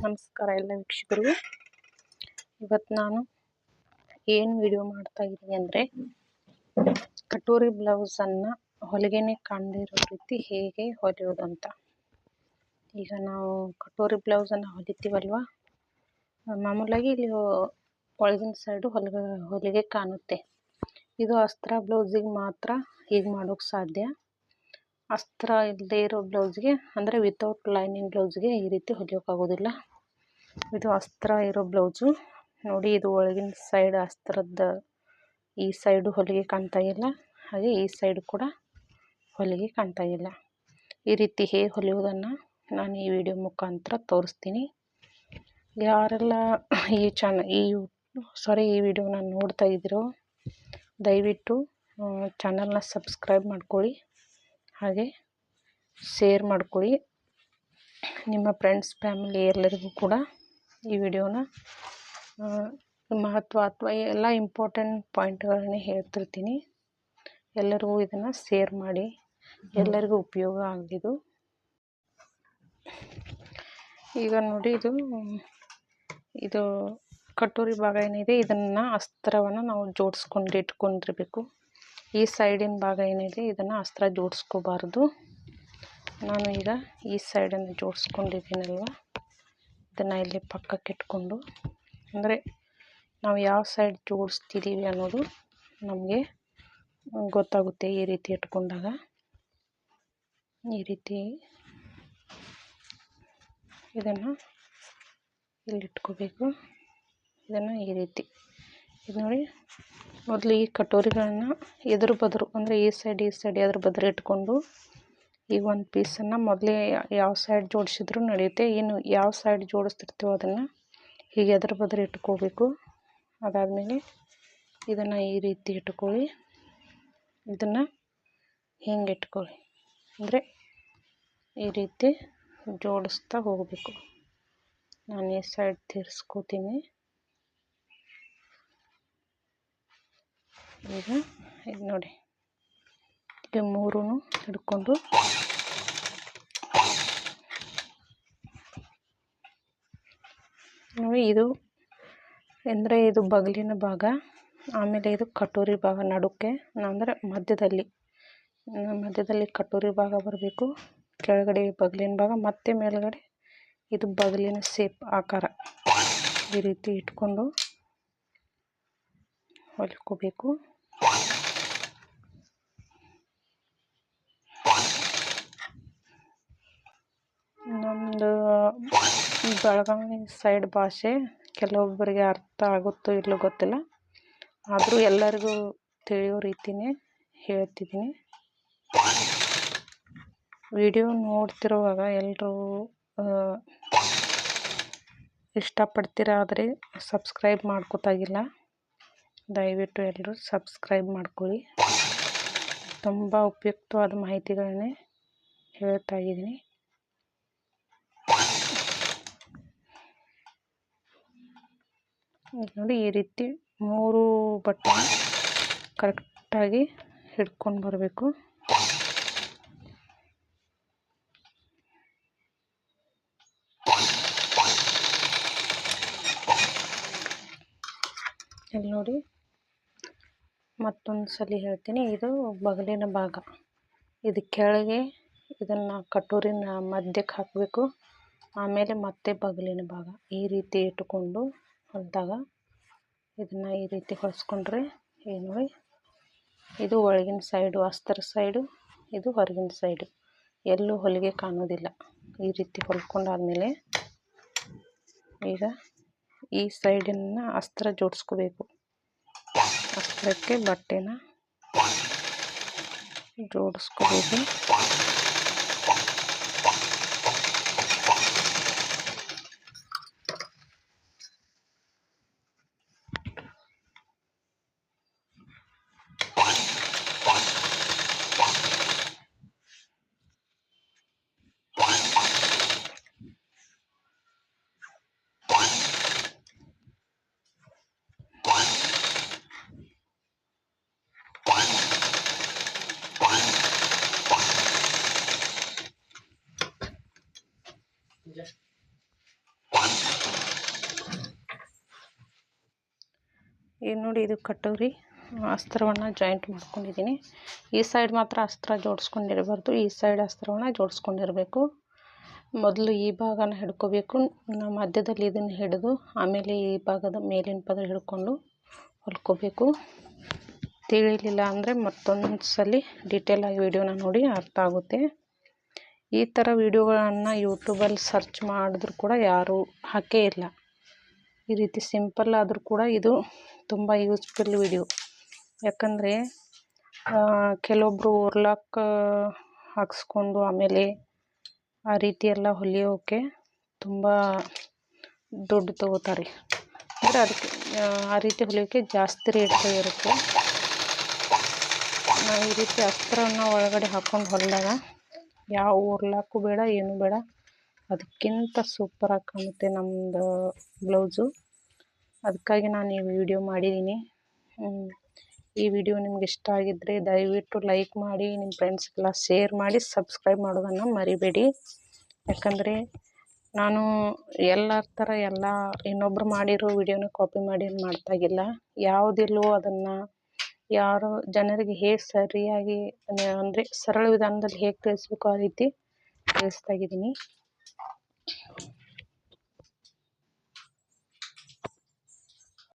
ನಮಸ್ಕಾರ ಎಲ್ಲ ವೀಕ್ಷಕರು ಇವತ್ತು ನಾನು ಏನು ವಿಡಿಯೋ ಮಾಡ್ತಾ ಇದ್ದೀನಿ ಅಂದರೆ ಕಟೋರಿ ಬ್ಲೌಸನ್ನು ಹೊಲಿಗೆನೇ ಕಾಣದಿರೋ ರೀತಿ ಹೇಗೆ ಹೊಲಿಯೋದು ಅಂತ ಈಗ ನಾವು ಕಟೋರಿ ಬ್ಲೌಸನ್ನು ಹೊಲಿತೀವಲ್ವ? ಮಾಮೂಲಾಗಿ ಇಲ್ಲಿ ಒಳಗಿನ ಸೈಡು ಹೊಲಿಗೆ ಹೊಲಿಗೆ ಕಾಣುತ್ತೆ. ಇದು ಅಸ್ತ್ರ ಬ್ಲೌಸಿಗೆ ಮಾತ್ರ ಹೀಗೆ ಮಾಡೋಕ್ಕೆ ಸಾಧ್ಯ. ಅಸ್ತ್ರ ಇಲ್ಲದೆ ಇರೋ ಬ್ಲೌಸ್ಗೆ ಅಂದರೆ ವಿತೌಟ್ ಲೈನಿಂಗ್ ಬ್ಲೌಸ್ಗೆ ಈ ರೀತಿ ಹೊಲಿಯೋಕ್ಕಾಗೋದಿಲ್ಲ ಇದು ಅಸ್ತ್ರ ಇರೋ ಬ್ಲೌಸು. ನೋಡಿ, ಇದು ಒಳಗಿನ ಸೈಡ್ ಅಸ್ತ್ರದ ಈ ಸೈಡು ಹೊಲಿಗೆ ಕಾಣ್ತಾ ಇಲ್ಲ. ಹಾಗೆ ಈ ಸೈಡು ಕೂಡ ಹೊಲಿಗೆ ಕಾಣ್ತಾ ಇಲ್ಲ. ಈ ರೀತಿ ಹೇಗೆ ಹೊಲಿಯೋದನ್ನು ನಾನು ಈ ವಿಡಿಯೋ ಮುಖಾಂತರ ತೋರಿಸ್ತೀನಿ. ಯಾರೆಲ್ಲ ಈ ಚಾನ, ಈ ಸಾರಿ, ಈ ವಿಡಿಯೋನ ನೋಡ್ತಾ ಇದ್ದೀರೋ, ದಯವಿಟ್ಟು ಚಾನಲ್ನ ಸಬ್ಸ್ಕ್ರೈಬ್ ಮಾಡ್ಕೊಳ್ಳಿ. ಹಾಗೆ ಶೇರ್ ಮಾಡ್ಕೊಳ್ಳಿ. ನಿಮ್ಮ ಫ್ರೆಂಡ್ಸ್, ಫ್ಯಾಮಿಲಿ ಎಲ್ಲರಿಗೂ ಕೂಡ ಈ ವಿಡಿಯೋನ ಮಹತ್ವ ಅಥವಾ ಎಲ್ಲ ಇಂಪಾರ್ಟೆಂಟ್ ಪಾಯಿಂಟ್ಗಳನ್ನೇ ಹೇಳ್ತಿರ್ತೀನಿ. ಎಲ್ಲರಿಗೂ ಇದನ್ನು ಶೇರ್ ಮಾಡಿ, ಎಲ್ಲರಿಗೂ ಉಪಯೋಗ ಆಗಿದ್ದು. ಈಗ ನೋಡಿ ಇದು ಇದು ಕಟೋರಿ ಭಾಗ ಏನಿದೆ, ಇದನ್ನು ಅಸ್ತ್ರವನ್ನು ನಾವು ಜೋಡಿಸ್ಕೊಂಡು ಇಟ್ಕೊಂಡಿರಬೇಕು. ಈ ಸೈಡಿನ ಭಾಗ ಏನಿದೆ, ಇದನ್ನು ಅಸ್ತ್ರ ಜೋಡಿಸ್ಕೋಬಾರ್ದು. ನಾನು ಈಗ ಈ ಸೈಡನ್ನು ಜೋಡಿಸ್ಕೊಂಡಿದ್ದೀನಲ್ವ? ಇದನ್ನು ಇಲ್ಲಿ ಪಕ್ಕಕ್ಕೆ ಇಟ್ಕೊಂಡು, ಅಂದರೆ ನಾವು ಯಾವ ಸೈಡ್ ಜೋಡಿಸ್ತಿದ್ದೀವಿ ಅನ್ನೋದು ನಮಗೆ ಗೊತ್ತಾಗುತ್ತೆ ಈ ರೀತಿ ಇಟ್ಕೊಂಡಾಗ. ಈ ರೀತಿ ಇದನ್ನು ಇಟ್ಕೋಬೇಕು. ಇದನ್ನು ಈ ರೀತಿ. ಇದು ನೋಡಿ, ಮೊದಲು ಈ ಕಟೋರಿಗಳನ್ನು ಎದುರು ಬದರು, ಅಂದರೆ ಈ ಸೈಡ್ ಈ ಸೈಡ್ ಎದುರು ಬದರು ಇಟ್ಕೊಂಡು ಈಗ ಒಂದು ಪೀಸನ್ನು ಮೊದಲೇ ಯಾವ ಸೈಡ್ ಜೋಡಿಸಿದ್ರು ನಡೆಯುತ್ತೆ. ಏನು ಯಾವ ಸೈಡ್ ಜೋಡಿಸ್ತಿರ್ತೀವೋ ಅದನ್ನು ಹೀಗೆ ಎದ್ರ ಬದ್ರು ಇಟ್ಕೋಬೇಕು. ಅದಾದಮೇಲೆ ಇದನ್ನು ಈ ರೀತಿ ಇಟ್ಕೊಳ್ಳಿ. ಇದನ್ನು ಹಿಂಗೆ ಇಟ್ಕೊಳ್ಳಿ. ಅಂದರೆ ಈ ರೀತಿ ಜೋಡಿಸ್ತಾ ಹೋಗಬೇಕು. ನಾನು ಈ ಸೈಡ್ ತಿರ್ಸ್ಕೋತೀನಿ. ಈಗ ಇದು ನೋಡಿ. ಈಗ ಮೂರೂ ಹಿಡ್ಕೊಂಡು ನೋಡಿ ಇದು ಅಂದರೆ ಇದು ಬಗಲಿನ ಭಾಗ, ಆಮೇಲೆ ಇದು ಕಟೋರಿ ಭಾಗ ನಡುಕ್ಕೆ. ಅಂದರೆ ಮಧ್ಯದಲ್ಲಿ ಮಧ್ಯದಲ್ಲಿ ಕಟೋರಿ ಭಾಗ ಬರಬೇಕು, ಕೆಳಗಡೆ ಬಗಲಿನ ಭಾಗ, ಮತ್ತೆ ಮೇಲ್ಗಡೆ ಇದು ಬಗಲಿನ ಸೇಪ್ ಆಕಾರ ಈ ರೀತಿ ಇಟ್ಕೊಂಡು ಹೊಲ್ಕೋಬೇಕು. ಬೆಳಗಾವಿ ಸೈಡ್ ಭಾಷೆ ಕೆಲವೊಬ್ಬರಿಗೆ ಅರ್ಥ ಆಗುತ್ತೋ ಇಲ್ಲೋ ಗೊತ್ತಿಲ್ಲ. ಆದರೂ ಎಲ್ಲರಿಗೂ ತಿಳಿಯೋ ರೀತಿಯೇ ಹೇಳ್ತಿದ್ದೀನಿ. ವಿಡಿಯೋ ನೋಡ್ತಿರುವಾಗ ಎಲ್ಲರೂ ಇಷ್ಟಪಡ್ತೀರ ಆದರೆ ಸಬ್ಸ್ಕ್ರೈಬ್ ಮಾಡ್ಕೋತಾಗಿಲ್ಲ. ದಯವಿಟ್ಟು ಎಲ್ಲರೂ ಸಬ್ಸ್ಕ್ರೈಬ್ ಮಾಡ್ಕೊಳ್ಳಿ. ತುಂಬ ಉಪಯುಕ್ತವಾದ ಮಾಹಿತಿಗಳನ್ನೇ ಹೇಳ್ತಾ ಇದ್ದೀನಿ. ನೋಡಿ ಈ ರೀತಿ ಮೂರು ಬಟ್ಟೆ ಕರೆಕ್ಟಾಗಿ ಹಿಡ್ಕೊಂಡು ಬರಬೇಕು. ಇಲ್ಲಿ ನೋಡಿ ಮತ್ತೊಂದು ಸಲ ಹೇಳ್ತೀನಿ. ಇದು ಬಗಲಿನ ಭಾಗ. ಇದು ಕೆಳಗೆ ಇದನ್ನು ಕಟೋರಿನ ಮಧ್ಯಕ್ಕೆ ಹಾಕಬೇಕು. ಆಮೇಲೆ ಮತ್ತೆ ಬಗಲಿನ ಭಾಗ. ಈ ರೀತಿ ಇಟ್ಕೊಂಡು ಹೊಲಿದಾಗ ಇದನ್ನು ಈ ರೀತಿ ಹೊಲಿಸ್ಕೊಂಡ್ರೆ ಏನು ಇದು ಒಳಗಿನ ಸೈಡು ಅಸ್ತರ ಸೈಡು ಇದು ಹೊರಗಿನ ಸೈಡು ಎಲ್ಲೂ ಹೊಲಿಗೆ ಕಾಣೋದಿಲ್ಲ. ಈ ರೀತಿ ಹೊಲ್ಕೊಂಡಾದ್ಮೇಲೆ ಈಗ ಈ ಸೈಡನ್ನು ಅಸ್ತ್ರ ಜೋಡಿಸ್ಕೋಬೇಕು. ಅಸ್ತ್ರಕ್ಕೆ ಬಟ್ಟೆನ ಜೋಡಿಸ್ಕೋಬೇಕು. ಈಗ ನೋಡಿ ಇದು ಕಟೋರಿ ಅಸ್ತ್ರವನ್ನು ಜಾಯಿಂಟ್ ಮಾಡ್ಕೊಂಡಿದ್ದೀನಿ ಈ ಸೈಡ್ ಮಾತ್ರ ಅಸ್ತ್ರ ಜೋಡಿಸ್ಕೊಂಡಿರಬಾರ್ದು. ಈ ಸೈಡ್ ಅಸ್ತ್ರವನ್ನು ಜೋಡಿಸ್ಕೊಂಡಿರಬೇಕು. ಮೊದಲು ಈ ಭಾಗನ ಹಿಡ್ಕೋಬೇಕು. ನಾವು ಮಧ್ಯದಲ್ಲಿ ಇದನ್ನು ಹಿಡಿದು, ಆಮೇಲೆ ಈ ಭಾಗದ ಮೇಲಿನ ಪದರ ಹಿಡ್ಕೊಂಡು ಹೊಲ್ಕೋಬೇಕು. ತಿಳಿಲಿಲ್ಲ ಅಂದರೆ ಮತ್ತೊಂದು ಸಲ ಡೀಟೇಲಾಗಿ ವಿಡಿಯೋನ ನೋಡಿ ಅರ್ಥ ಆಗುತ್ತೆ. ಈ ಥರ ವಿಡಿಯೋಗಳನ್ನು ಯೂಟ್ಯೂಬಲ್ಲಿ ಸರ್ಚ್ ಮಾಡಿದ್ರು ಕೂಡ ಯಾರೂ ಹಾಕೇ ಇಲ್ಲ. ಈ ರೀತಿ ಸಿಂಪಲ್ ಆದರೂ ಕೂಡ ಇದು ತುಂಬ ಯೂಸ್ಫುಲ್ ವಿಡಿಯೋ ಯಾಕಂದರೆ ಕೆಲವೊಬ್ಬರು ಓರ್ಲಾಕ್ ಹಾಕ್ಸ್ಕೊಂಡು ಆಮೇಲೆ ಆ ರೀತಿ ಎಲ್ಲ ಹೊಲಿಯೋಕ್ಕೆ ತುಂಬ ದುಡ್ಡು ತಗೋತಾರೆ. ಅಂದರೆ ಅದಕ್ಕೆ, ಆ ರೀತಿ ಹೊಲಿಯೋಕ್ಕೆ ಜಾಸ್ತಿ ರೇಟ್ ಇರುತ್ತೆ. ನಾವು ಈ ರೀತಿ ಅಸ್ತ್ರವನ್ನು ಒಳಗಡೆ ಹಾಕ್ಕೊಂಡು ಹೊಲಿದಾಗ ಯಾವ ಓರ್ಲಾಕು ಬೇಡ, ಏನು ಬೇಡ. ಅದಕ್ಕಿಂತ ಸೂಪರಾಗಿ ಕಾಣುತ್ತೆ ನಮ್ಮದು ಬ್ಲೌಸು. ಅದಕ್ಕಾಗಿ ನಾನು ಈ ವಿಡಿಯೋ ಮಾಡಿದ್ದೀನಿ ಈ ವಿಡಿಯೋ ನಿಮ್ಗೆ ಇಷ್ಟ ಆಗಿದ್ದರೆ ದಯವಿಟ್ಟು ಲೈಕ್ ಮಾಡಿ ನಿಮ್ಮ ಫ್ರೆಂಡ್ಸ್ಗೆಲ್ಲ ಶೇರ್ ಮಾಡಿ ಸಬ್ಸ್ಕ್ರೈಬ್ ಮಾಡೋದನ್ನು ಮರಿಬೇಡಿ. ಯಾಕಂದರೆ ನಾನು ಎಲ್ಲರ ಥರ ಎಲ್ಲ ಇನ್ನೊಬ್ರು ಮಾಡಿರೋ ವಿಡಿಯೋನ ಕಾಪಿ ಮಾಡಿ ಮಾಡ್ತಾಗಿಲ್ಲ ಯಾವುದಿಲ್ವೋ ಅದನ್ನು ಯಾರು ಜನರಿಗೆ ಹೇಗೆ ಸರಿಯಾಗಿ ಅಂದರೆ ಸರಳ ವಿಧಾನದಲ್ಲಿ ಹೇಗೆ ತಿಳಿಸ್ಬೇಕು ಆ ರೀತಿ ತಿಳಿಸ್ತಾ ಇದ್ದೀನಿ.